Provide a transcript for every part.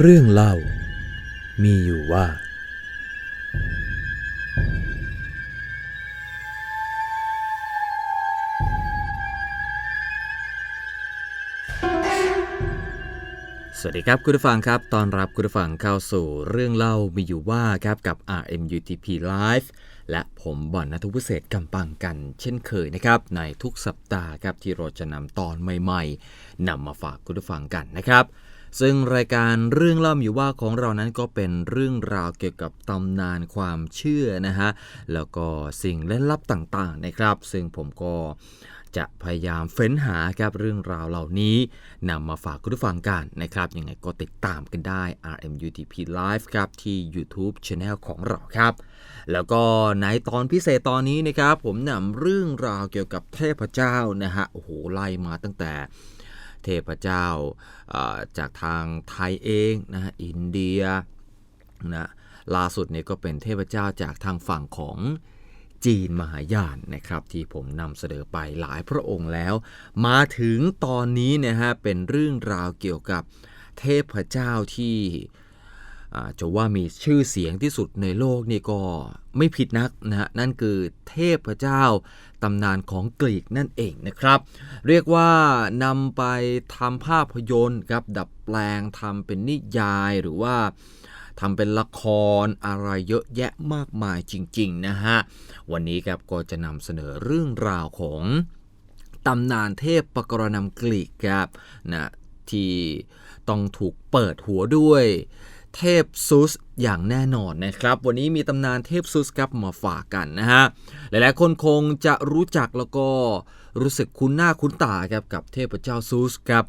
เรื่องเล่า มีอยู่ว่า สวัสดีครับคุณผู้ฟังครับ ตอนรับคุณผู้ฟังเข้าสู่เรื่องเล่ามีอยู่ว่าครับกับ RMUTP Live และผมบอนนัทุเศษกำปังกัน เช่นเคยนะครับ ในทุกสัปดาห์ครับที่เราจะนำตอนใหม่ ๆนำมาฝากคุณผู้ฟังกันนะครับ ซึ่งรายการเรื่องเล่าอยู่ว่าของเรานั้นก็เป็นเรื่องราวเกี่ยวกับตำนานความเชื่อนะฮะแล้วก็สิ่งเล่นลับต่างๆนะครับ ซึ่งผมก็จะพยายามเฟ้นหาครับเรื่องราวเหล่านี้นำมาฝากคุณผู้ฟังกันนะครับยังไงก็ติดตามกันได้ RMUTP Live ครับที่ YouTube Channel ของเราครับ แล้วก็ในตอนพิเศษตอนนี้นะครับ ผมนำเรื่องราวเกี่ยวกับเทพเจ้านะฮะโอ้โหไล่มาตั้งแต่ เทพเจ้าจากทางไทยเองนะฮะอินเดียนะล่าสุดเนี่ยก็เป็นเทพเจ้าจากทางฝั่งของจีนมหายานนะครับที่ผมนำเสนอไปหลายพระองค์แล้ว มาถึงตอนนี้นะฮะเป็นเรื่องราวเกี่ยวกับเทพเจ้าที่ จะว่ามีชื่อเสียงที่สุดในโลกนี่ก็ไม่ผิดนักนะฮะนั่นคือเทพเจ้าตำนานของกรีกนั่นเองนะครับ เรียกว่านำไปทำภาพยนตร์ครับดับแปลงทำเป็นนิยายหรือว่าทำเป็นละครอะไรเยอะแยะมากมายจริงๆนะฮะ วันนี้ครับก็จะนำเสนอเรื่องราวของตำนานเทพปกรณำกรีกครับนะที่ต้องถูกเปิดหัวด้วย เทพซุสอย่างแน่นอนนะครับ วันนี้มีตำนานเทพซุสครับมาฝากกันนะฮะ หลายๆ คนคงจะรู้จักแล้วก็รู้สึกคุ้นหน้าคุ้นตาครับกับเทพเจ้าซุสครับ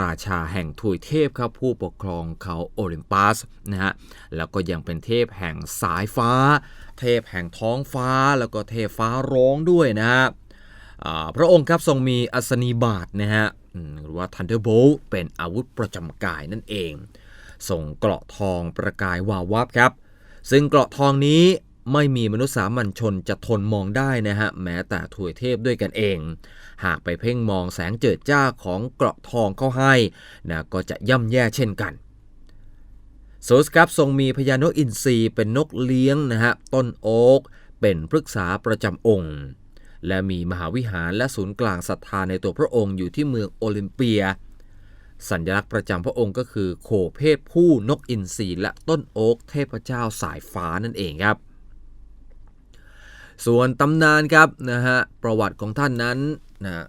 ราชาแห่งถุยเทพครับผู้ปกครองเขาโอลิมปัสนะฮะแล้วก็ยังเป็นเทพแห่งสายฟ้า เทพแห่งท้องฟ้า แล้วก็เทพฟ้าร้องด้วยนะฮะพระองค์ครับทรงมีอัศนีบาทนะฮะหรือว่า Thunderbolt เป็นอาวุธประจำกายนั่นเอง ส่งเกราะทองประกายวาววับครับ ซึ่งเกราะทองนี้ไม่มีมนุษย์สามัญชนจะทนมองได้นะฮะ แม้แต่ถวยเทพด้วยกันเอง หากไปเพ่งมองแสงเจิดจ้าของเกราะทองเข้าให้นะก็จะย่ำแย่เช่นกันโซสครับทรงมีพญานกอินทรีเป็นนกเลี้ยงนะฮะ ต้นโอ๊กเป็นพฤกษาประจำองค์ และมีมหาวิหารและศูนย์กลางศรัทธาในตัวพระองค์อยู่ที่เมืองโอลิมเปีย สัญลักษณ์ประจำพระองค์ก็คือโคเพศผู้นกอินทรีและต้นโอ๊กเทพเจ้าสายฟ้านั่นเองครับ ส่วนตำนานครับนะฮะประวัติของท่านนั้นนะ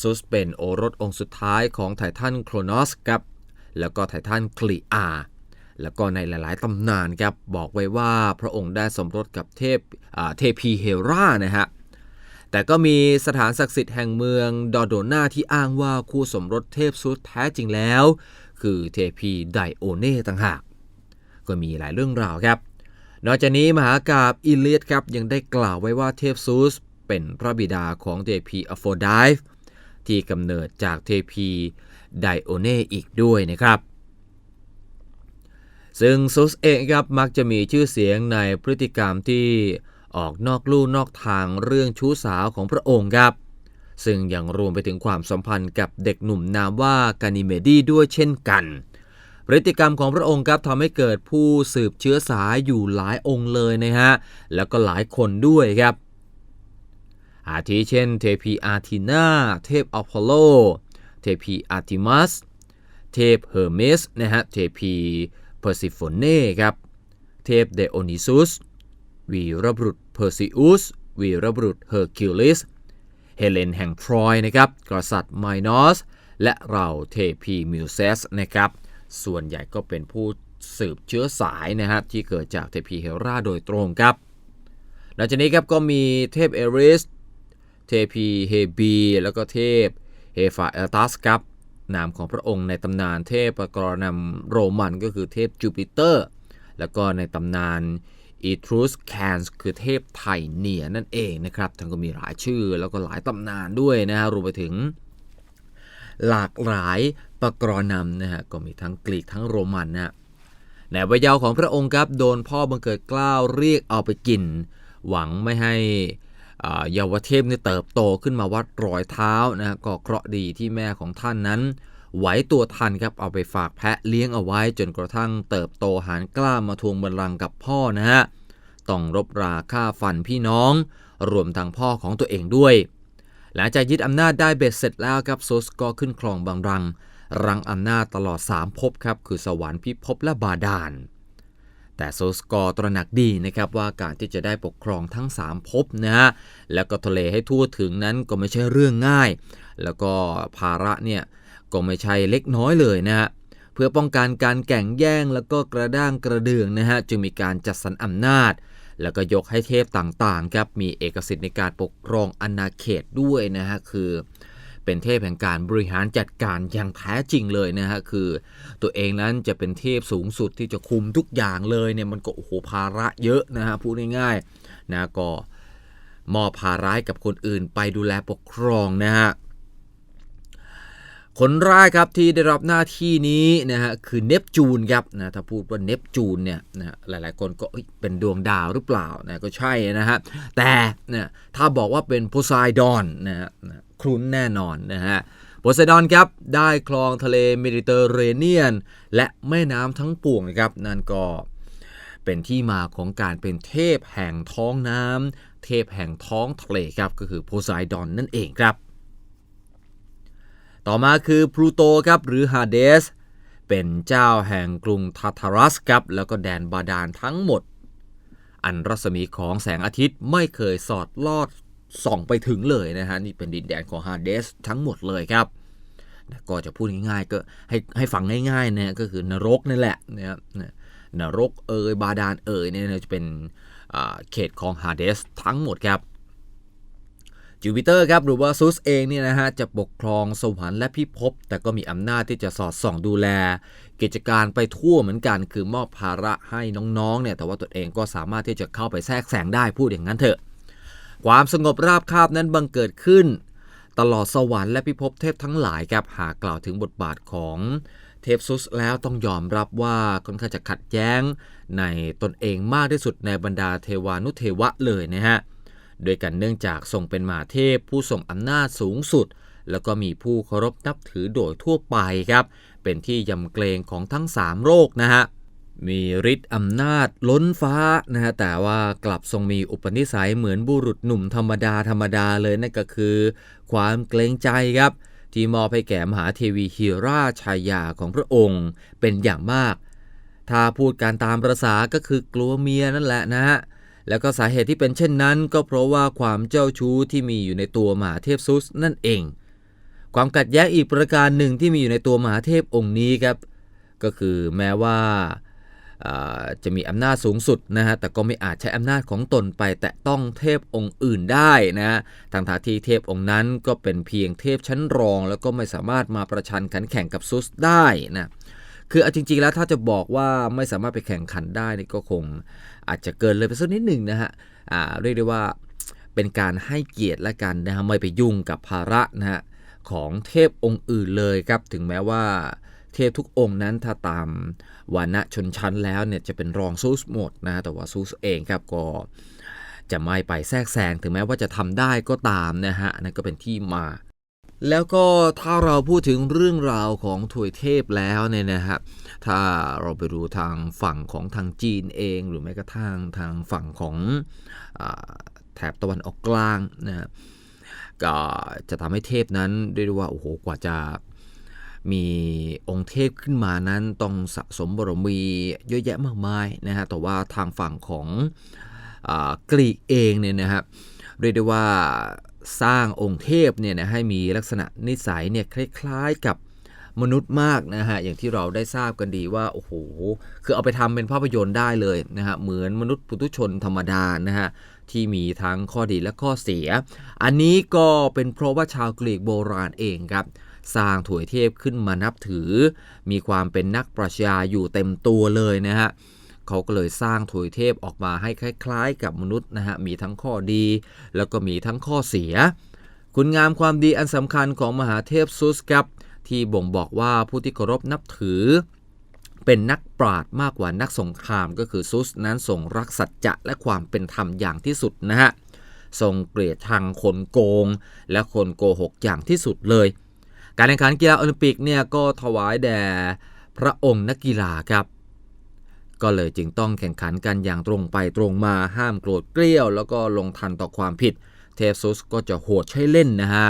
ซุสเป็นโอรสองค์สุดท้ายของไททันโครนอสครับแล้วก็ไททันคลีอาแล้วก็ในหลาย ๆ ตำนานครับบอกไว้ว่าพระองค์ได้สมรสกับเทพเทพีเฮรานะฮะ แต่ก็มีสถานศักดิ์สิทธิ์แห่งเมืองดอโดนาที่อ้างว่าคู่สมรสเทพซุสแท้จริงแล้ว คือเทพีไดโอเน่ต่างหาก ก็มีหลายเรื่องราวครับ นอกจากนี้มหากาบอิเลียดครับยังได้กล่าวไว้ว่าเทพซุสเป็นพระบิดาของเทพีอโฟไดฟ์ที่กำเนิดจากเทพีไดโอเน่อีกด้วยนะครับซึ่งซุสเองครับมักจะมีชื่อเสียงในพฤติกรรมที่ ออกนอกลู่นอกทางเรื่องชู้สาวของพระองค์ครับ ซึ่งยังรวมไปถึงความสัมพันธ์กับเด็กหนุ่มนามว่ากานิเมดีด้วยเช่นกัน พฤติกรรมของพระองค์ครับทำให้เกิดผู้สืบเชื้อสายอยู่หลายองค์เลยนะฮะ แล้วก็หลายคนด้วยครับ อาทิเช่น เทพีอาร์ทีนาเทพอพอลโล เทพีอาร์ติมัส เทพเฮอร์เมสนะฮะ เทพีเพอร์ซิโฟเน่ครับ เทพเดโอนิซุส วีรบุรุษเพอร์ซิอุสวีรบุรุษเฮอร์คิวลิส เฮเลนแห่งทรอยนะครับกษัตริย์ไมนอส และเราเทพีมิวเซสนะครับ ส่วนใหญ่ก็เป็นผู้สืบเชื้อสายนะครับที่เกิดจากเทพีเฮราโดยตรงครับ หลังจากนี้ครับก็มีเทพเอริส เทพีเฮบี แล้วก็เทพเฮฟาเอลตัสครับ นามของพระองค์ในตำนานเทพกรณำโรมันก็คือเทพจูปิเตอร์ แล้วก็ในตำนาน อีทรูสแคนส์คือเทพไทเนียนั่นเองนะครับทั้งก็มีหลายชื่อแล้วก็หลายตำนานด้วยนะฮะรวมไปถึง หลากหลายประกรณำนะฮะก็มีทั้งกรีกทั้งโรมันนะฮะในวัยเยาว์ของพระองค์ครับโดนพ่อบังเกิดกล้าวเรียกเอาไปกิน หวังไม่ให้อาเยาวเทพนี่เติบโตขึ้นมาวัดรอยเท้านะฮะก็เคราะห์ดีที่แม่ของท่านนั้น ไหวตัวทันครับเอาไปฝากแพะเลี้ยงเอาไว้จนกระทั่งเติบโตหานกล้ามาทวงบัลลังก์กับพ่อนะฮะต้องรบราฆ่าฟันพี่น้อง รวมทั้งพ่อของตัวเองด้วย หลังจากยึดอำนาจได้เบ็ดเสร็จแล้วครับโซสก็ขึ้นครองบางรัง รังอำนาจตลอด 3 ภพครับ คือสวรรค์พิภพและบาดาล แต่โซสกอตระหนักดีนะครับว่าการที่จะได้ปกครองทั้ง 3 ภพนะฮะแล้วก็ทะเลให้ทั่วถึงนั้นก็ไม่ใช่เรื่องง่าย แล้วก็ภาระเนี่ย ก็ไม่ใช่เล็กน้อยเลยนะฮะเพื่อป้องกันการแข่งแย่งแล้วก็กระด้างกระเดืองนะฮะจึงมีการจัดสรรอำนาจ แล้วก็ยกให้เทพต่างๆครับมีเอกสิทธิ์ในการปกครองอาณาเขตด้วยนะฮะคือเป็นเทพแห่งการบริหารจัดการอย่างแท้จริงเลยนะฮะคือ ตัวเองนั้นจะเป็นเทพสูงสุดที่จะคุมทุกอย่างเลยเนี่ยมันก็โอ้โหภาระเยอะนะฮะพูดง่ายๆนะก็มอบภาระให้กับคนอื่นไปดูแลปกครองนะฮะ คนแรกครับที่ได้รับหน้าที่นี้นะฮะคือเนปจูนครับนะถ้าพูดว่าเนปจูนเนี่ยนะหลายๆ คนก็เป็นดวงดาวหรือเปล่านะก็ใช่นะฮะแต่เนี่ยถ้าบอกว่าเป็นโพไซดอนนะฮะครุนแน่นอนนะฮะโพไซดอนครับได้คลองทะเลเมดิเตอร์เรเนียน และแม่น้ำทั้งปวงนะครับนั่นก็เป็นที่มาของการเป็นเทพแห่งท้องน้ำเทพแห่งท้องทะเลครับก็คือโพไซดอนนั่นเองครับ ต่อมาคือพลูโตครับหรือฮาเดสเป็นเจ้าแห่งกรุงทาทารัสครับแล้วก็แดนบาดาลทั้งหมด อันรัศมีของแสงอาทิตย์ไม่เคยสอดลอดส่องไปถึงเลยนะฮะนี่เป็นดินแดนของฮาเดสทั้งหมดเลยครับก็จะพูดง่ายๆก็ให้ให้ฟังง่ายๆนะก็คือนรกนั่นแหละนะครับนะนรกเอยบาดาลเอยเนี่ยจะเป็นเขตของฮาเดสทั้งหมดครับ จูปิเตอร์ครับหรือว่าซุสเองเนี่ยนะฮะจะปกครองสวรรค์และพิภพแต่ก็มีอำนาจที่จะสอดส่องดูแล กิจการไปทั่วเหมือนกันคือมอบภาระให้น้องๆเนี่ยแต่ว่าตัวเองก็สามารถที่จะเข้าไปแทรกแซงได้พูดอย่างนั้นเถอะ ความสงบราบคาบนั้นบังเกิดขึ้น ตลอดสวรรค์และพิภพเทพทั้งหลายครับหากกล่าวถึงบทบาทของเทพซุสแล้วต้องยอมรับว่าค่อนข้างจะขัดแย้ง ในตนเองมากที่สุดในบรรดาเทวานุเทวะเลยนะฮะ โดยกันเนื่องจากทรงเป็นมหาเทพผู้ทรงอำนาจสูงสุด แล้วก็มีผู้เคารพนับถือโดยทั่วไปครับ เป็นที่ยำเกรงของทั้ง 3 โรคนะฮะมีฤทธิ์อำนาจล้นฟ้านะฮะแต่ว่ากลับทรงมีอุปนิสัยเหมือนบุรุษหนุ่มธรรมดาธรรมดาเลยนั่นก็คือ ความเกรงใจครับ ที่มอบให้แก่มหาเทวีฮิราชายาของพระองค์เป็นอย่างมาก ถ้าพูดการตามประษาก็คือกลัวเมียนั่นแหละนะฮะ แล้วก็สาเหตุที่เป็นเช่นนั้น ก็เพราะว่าความเจ้าชู้ที่มีอยู่ในตัวมหาเทพซุสนั่นเอง ความขัดแย้งอีกประการหนึ่งที่มีอยู่ในตัวมหาเทพองค์นี้ครับ ก็คือแม้ว่าาจะมีอำนาจสูงสุดนะฮะ แต่ก็ไม่อาจใช้อำนาจของตนไป แตะต้องเทพองค์อื่นได้นะฮะทางทาที่เทพองค์นั้นก็เป็นเพียงเทพชั้นรอง แล้วก็ไม่สามารถมาประชันขันแข่งกับซุสได้นะ คือเอาจริง ๆ แล้วถ้าจะบอกว่าไม่สามารถไปแข่งขันได้นี่ก็คงอาจจะเกินเลยไปสักนิดหนึ่งนะฮะอ่าเรียกได้ว่าเป็นการให้เกียรติและกันนะฮะไม่ไปยุ่งกับภาระนะฮะของเทพองค์อื่นเลยครับ ถึงแม้ว่าเทพทุกองค์นั้นถ้าตามวานะชนชั้นแล้วเนี่ยจะเป็นรองซูสหมดนะฮะแต่ว่าซูสเองครับก็จะไม่ไปแทรกแซงถึงแม้ว่าจะทำได้ก็ตามนะฮะนั่นก็เป็นที่มา แล้วก็ถ้าเราพูดถึงเรื่องราวของถวยเทพแล้วเนี่ยนะฮะถ้าเราไปดูทางฝั่งของทางจีนเอง หรือแม้กระทั่งทางฝั่งของอแถบตะวันออกกลางนะก็จะทำให้เทพนั้นเรียกได้ว่าโอ้โหกว่าจะมีองค์เทพขึ้นมานั้นต้องสะสมบารมีเยอะแยะมากมายนะฮะแต่ว่าทางฝั่งของอกรีกเองเนี่ยนะครับเรียกได้ว่า สร้างองค์เทพเนี่ยนะให้มีลักษณะนิสัยเนี่ยคล้ายๆกับมนุษย์มากนะฮะอย่างที่เราได้ทราบกันดีว่าโอ้โหคือเอาไปทำเป็นภาพยนตร์ได้เลยนะฮะเหมือนมนุษย์ปุถุชนธรรมดานะฮะที่มีทั้งข้อดีและข้อเสีย อันนี้ก็เป็นเพราะว่าชาวกรีกโบราณเองครับ สร้างถวยเทพขึ้นมานับถือ มีความเป็นนักปรัชญาอยู่เต็มตัวเลยนะฮะ เขาก็เลยสร้างถวยเทพออกมาให้คล้ายๆ กับมนุษย์นะฮะมีทั้งข้อดี แล้วก็มีทั้งข้อเสีย คุณงามความดีอันสำคัญของมหาเทพซุสครับที่บ่งบอกว่าผู้ที่เคารพนับถือ เป็นนักปราชญ์มากกว่านักสงครามก็คือซุสนั้นทรงรักสัจจะและความเป็นธรรมอย่างที่สุดนะฮะทรงเกลียดชังคนโกง และคนโกหกอย่างที่สุดเลย การแข่งขันกีฬาโอลิมปิกเนี่ยก็ถวายแด่พระองค์นักกีฬาครับ ก็เลยจึงต้องแข่งขันกันอย่างตรงไปตรงมาห้ามโกรธเกลี้ยว แล้วก็ลงทันต่อความผิด เทพซุสก็จะโหดใช้เล่นนะฮะ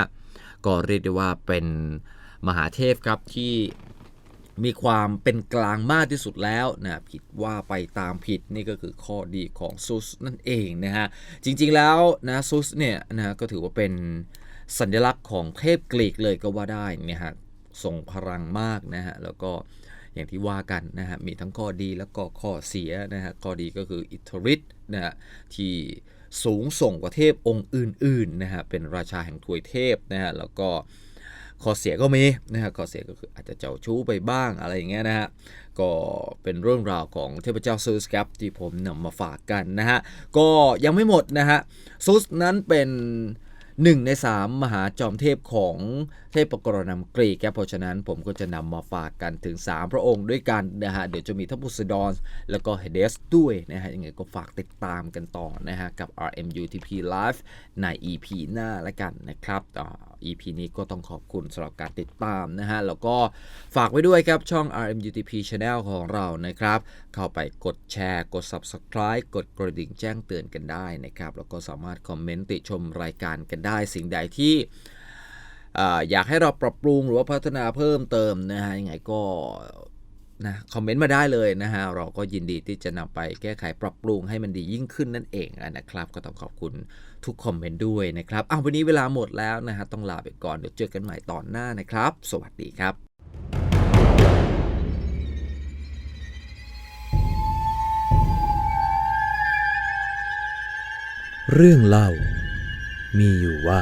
ก็เรียกได้ว่าเป็นมหาเทพครับที่มีความเป็นกลางมากที่สุดแล้วนะผิดว่าไปตามผิดนี่ก็คือข้อดีของซุสนั่นเองนะฮะ จริงๆแล้วนะซุสเนี่ยนะก็ถือว่าเป็นสัญลักษณ์ของเทพกรีกเลยก็ว่าได้นี่ยฮะทรงพลังมากนะฮะแล้วก็ อย่างที่ว่ากันนะฮะมีทั้งข้อดีแล้วก็ข้อเสียนะฮะข้อดีก็คืออิทธิฤทธิ์นะฮะที่สูงส่งกว่าเทพองค์อื่นๆนะฮะเป็นราชาแห่งถวยเทพนะฮะแล้วก็ข้อเสียก็มีนะฮะข้อเสียก็คืออาจจะเจ้าชู้ไปบ้างอะไรอย่างเงี้ยนะฮะก็เป็นเรื่องราวของเทพเจ้าซูสครับที่ผมนำมาฝากกันนะฮะก็ยังไม่หมดนะฮะซูสนั้นเป็น หนึ่งในสามมหาจอมเทพของเทพกรณำกรีกครับเพราะฉะนั้นผมก็จะนำมาฝากกันถึง 3 พระองค์ด้วยกันนะฮะ เดี๋ยวจะมีทัพพุสดอนแล้วก็เฮเดสด้วยนะฮะยังไงก็ฝากติดตามกันต่อนะฮะ กับ RMUTP Live ใน EP หน้าละกันนะครับต่อ EP นี้ก็ต้องขอบคุณสำหรับการติดตามนะฮะ แล้วก็ฝากไว้ด้วยครับช่อง RMUTP Channel ของเรานะครับ เข้าไปกดแชร์ กด Subscribe กดกระดิ่งแจ้งเตือนกันได้นะครับ แล้วก็สามารถคอมเมนต์ติชมรายการกันได้ สิ่งใดที่อ่าอยากให้เราปรับปรุงหรือว่าพัฒนาเพิ่มเติมนะฮะยังไงก็ นะคอมเมนต์มาได้เลยนะฮะ เราก็ยินดีที่จะนำไปแก้ไขปรับปรุงให้มันดียิ่งขึ้นนั่นเองนะครับ ก็ต้องขอบคุณทุกคอมเมนต์ด้วยนะครับอ้าววันนี้เวลาหมดแล้วนะฮะ ต้องลาไปก่อน เดี๋ยวเจอกันใหม่ตอนหน้านะครับ สวัสดีครับ เรื่องเล่ามีอยู่ว่า